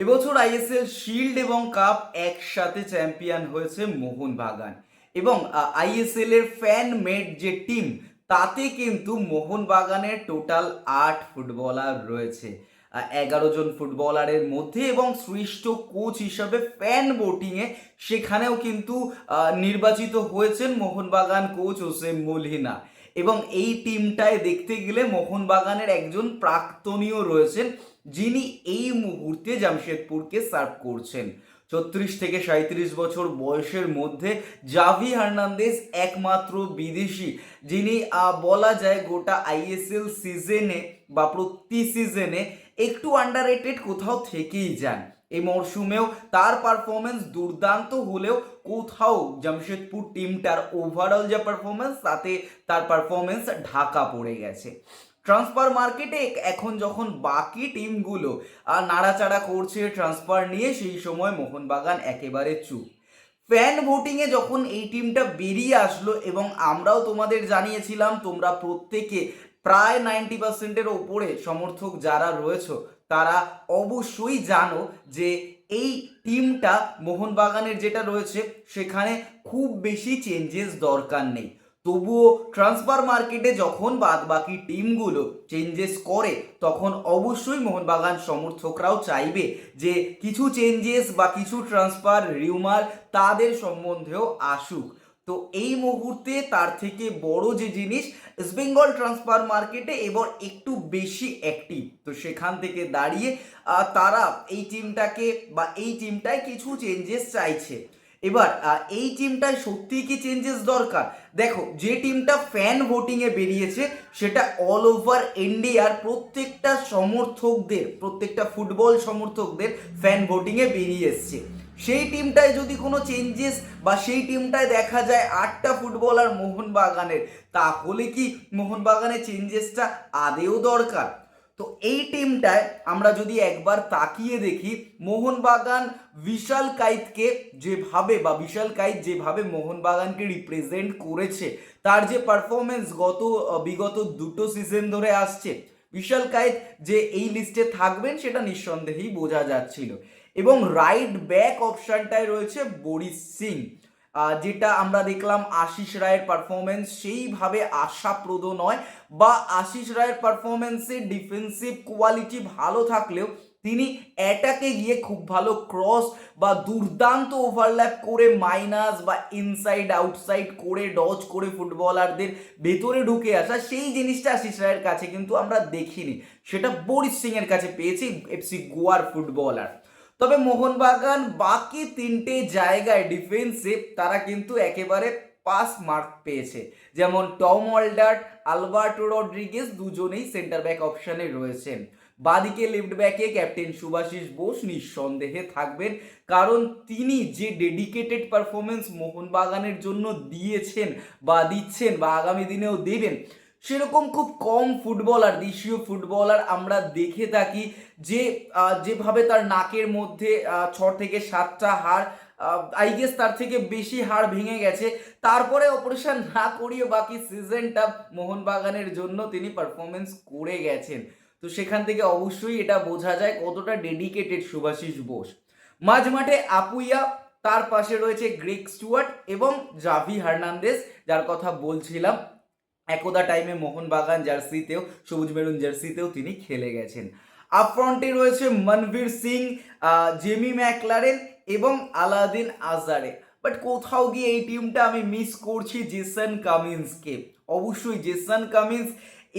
এবছর ISL shield এবং cup একসাথে চ্যাম্পিয়ন হয়েছে মোহনবাগান। এবং আইএসএল এর ফ্যান মেড যে টিম, তাতে কিন্তু মোহনবাগানের টোটাল আট ফুটবলার রয়েছে। এগারো জন ফুটবলারের মধ্যে এবং সৃষ্ট কোচ হিসাবে ফ্যান ভোটিংয়ে সেখানেও কিন্তু নির্বাচিত হয়েছেন মোহনবাগান কোচ হোসেন মলিনা এবং এই টিমটায় দেখতে গেলে মোহনবাগানের একজন প্রাক্তনীয় রয়েছেন, যিনি এই মুহূর্তে জামশেদপুরকে সার্ভ করছেন। ছত্রিশ থেকে সাঁত্রিশ বছর বয়সের মধ্যে জাভি হার্নান্দেজ একমাত্র বিদেশি, যিনি বলা যায় গোটা আইএসএল সিজনে বা প্রতি সিজনে একটু আন্ডার কোথাও থেকেই যান। এই মরশুমেও তার পারফরমেন্স দুর্দান্ত হলেও কোথাও জামশেদপুর টিমটার ওভারঅল যে পারফরমেন্স তাতে তার পারফরমেন্স ঢাকা পড়ে গেছে। ট্রান্সফার মার্কেটে এখন যখন বাকি টিমগুলো নাড়াচাড়া করছে ট্রান্সফার নিয়ে, সেই সময় মোহনবাগান একেবারে চুপ। ফ্যান ভোটিংয়ে যখন এই টিমটা বেরিয়ে আসলো এবং আমরাও তোমাদের জানিয়েছিলাম, তোমরা প্রত্যেকে প্রায় নাইনটি পার্সেন্টের ওপরে সমর্থক যারা রয়েছে তারা অবশ্যই জানো যে এই টিমটা মোহনবাগানের যেটা রয়েছে, সেখানে খুব বেশি চেঞ্জেস দরকার নেই। তবুও ট্রান্সফার মার্কেটে যখন বাদ বাকি টিমগুলো চেঞ্জেস করে, তখন অবশ্যই মোহনবাগান সমর্থকরাও চাইবে যে কিছু চেঞ্জেস বা কিছু ট্রান্সফার রিউমার তাদের সম্বন্ধেও আসুক। তো এই মুহূর্তে তার থেকে বড় যে জিনিস ইস্ট বেঙ্গল ট্রান্সফার মার্কেটে এবার একটু বেশি অ্যাক্টিভ তো সেখান থেকে দাঁড়িয়ে তারা এই টিমটাকে বা এই টিমটায় কিছু চেঞ্জেস চাইছে। এবার এই টিমটায় সত্যিই কি চেঞ্জেস দরকার? দেখো, যে টিমটা ফ্যান ভোটিংয়ে বেরিয়েছে, সেটা অল ওভার ইন্ডিয়ার প্রত্যেকটা সমর্থকদের, প্রত্যেকটা ফুটবল সমর্থকদের ফ্যান ভোটিংয়ে বেরিয়ে এসছে। সেই টিমটায় যদি কোনো চেঞ্জেস বা সেই টিমটায় দেখা যায় আটটা ফুটবলার মোহনবাগানের, তাহলে কি মোহনবাগানের চেঞ্জেসটা আদেও দরকার? তো এই টিমটায় আমরা যদি একবার তাকিয়ে দেখি, মোহনবাগান বিশাল কাইতকে যেভাবে বা বিশাল কাইত যেভাবে মোহনবাগানকে রিপ্রেজেন্ট করেছে, তার যে পারফরমেন্স গত, বিগত দুটো সিজন ধরে আসছে, বিশাল কাইত যে এই লিস্টে থাকবেন সেটা নিঃসন্দেহেই বোঝা যাচ্ছিল। এবং রাইট ব্যাক অপশনটায় রয়েছে বরিস সিং। যেটা আমরা দেখলাম আশিস রায়ের পারফরমেন্স সেইভাবে আশাপ্রদ নয় বা আশিস রায়ের পারফরমেন্সে ডিফেন্সিভ কোয়ালিটি ভালো থাকলেও তিনি অ্যাটাকে গিয়ে খুব ভালো ক্রস বা দুর্দান্ত ওভারল্যাপ করে মাইনাস বা ইনসাইড আউটসাইড করে ডজ করে ফুটবলারদের ভেতরে ঢুকে আসা, সেই জিনিসটা আশিস রায়ের কাছে কিন্তু আমরা দেখিনি। সেটা বরিস সিং এর কাছে পেয়েছি এফসি গোয়ার ফুটবলার তবে মোহনবাগান বাকি তিনটে জায়গায় ডিফেন্সে তারা কিন্তু একেবারে পাস মার্ক পেয়েছে। যেমন টম ওয়াল্ডার্ট আলবার্টো রড্রিগেস দুজনেই সেন্টার ব্যাক অপশানে রয়েছেন বাদিকে লেফট ব্যাকে ক্যাপ্টেন সুভাষিস বোস নিঃসন্দেহে থাকবেন, কারণ তিনি যে ডেডিকেটেড পারফরমেন্স মোহনবাগানের জন্য দিয়েছেন বা দিচ্ছেন বা আগামী দিনেও দেবেন সেরকম খুব কম ফুটবলার, দেশীয় ফুটবলার আমরা দেখে থাকি যে যেভাবে তার নাকের মধ্যে ছ থেকে সাতটা হাড় আই গেস তার থেকে বেশি হাড় ভেঙে গেছে। তারপরে অপারেশন না করিয়ে বাকি সিজনটা মোহনবাগানের জন্য তিনি পারফরমেন্স করে গেছেন। তো সেখান থেকে অবশ্যই এটা বোঝা যায় কতটা ডেডিকেটেড সুভাষিস বোস। মাঝ মাঠে আপুইয়া তার পাশে রয়েছে গ্রেক স্টুয়ার্ট এবং জাভি হার্নান্দেস যার কথা বলছিলাম। একদা টাইমে মোহনবাগান জার্সিতেও, সবুজ মেরুন জার্সিতেও তিনি খেলে গেছেন। আপফ্রন্টে রয়েছে মনবীর সিং জেমি ম্যাকলারেন এবং আলাদিন আজারে। বাট কোথাও গিয়ে এই টিমটা আমি মিস করছি জেসন কামিন্সকে। অবশ্যই জেসন কামিন্স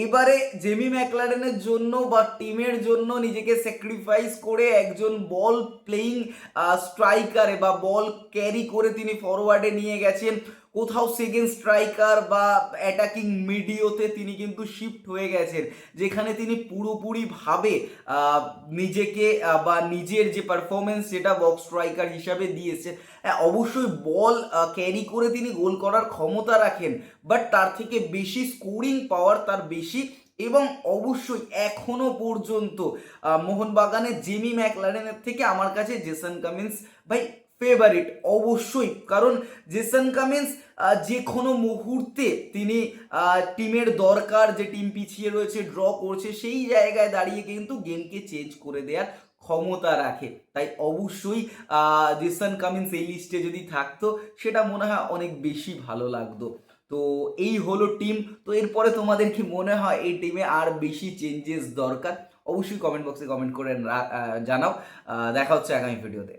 এবারে জেমি ম্যাকলারেনের জন্য বা টিমের জন্য নিজেকে স্যাক্রিফাইস করে একজন বল প্লেয়িং স্ট্রাইকারে বা বল ক্যারি করে তিনি ফরওয়ার্ডে নিয়ে গেছেন। কোথাও সেকেন্ড স্ট্রাইকার বা অ্যাটাকিং মিডিওতে তিনি কিন্তু শিফট হয়ে গেছেন যেখানে তিনি পুরোপুরিভাবে নিজেকে বা নিজের যে পারফরমেন্স সেটা বক্স স্ট্রাইকার হিসাবে দিয়েছেন হ্যাঁ, অবশ্যই বল ক্যারি করে তিনি গোল করার ক্ষমতা রাখেন বাট তার থেকে বেশি স্কোরিং পাওয়ার তার বেশি এবং অবশ্যই এখনও পর্যন্ত মোহনবাগানের জেমি ম্যাকলারেনের থেকে আমার কাছে জেসন কামিন্স ভাই ফেভারিট অবশ্যই। কারণ জেসন কামিন্স যে কোনো মুহূর্তে তিনি টিমের দরকার, যে টিম পিছিয়ে রয়েছে ড্র করছে, সেই জায়গায় দাঁড়িয়ে কিন্তু গেমকে চেঞ্জ করে দেওয়ার ক্ষমতা রাখে। তাই অবশ্যই জেসন কামিন্স এই লিস্টে যদি থাকতো, সেটা মনে হয় অনেক বেশি ভালো লাগতো। তো এই হলো টিম তো এরপরে তোমাদের কি মনে হয় এই টিমে আর বেশি চেঞ্জেস দরকার? অবশ্যই কমেন্ট বক্সে কমেন্ট করে জানাও। দেখা হচ্ছে আগামী ভিডিওতে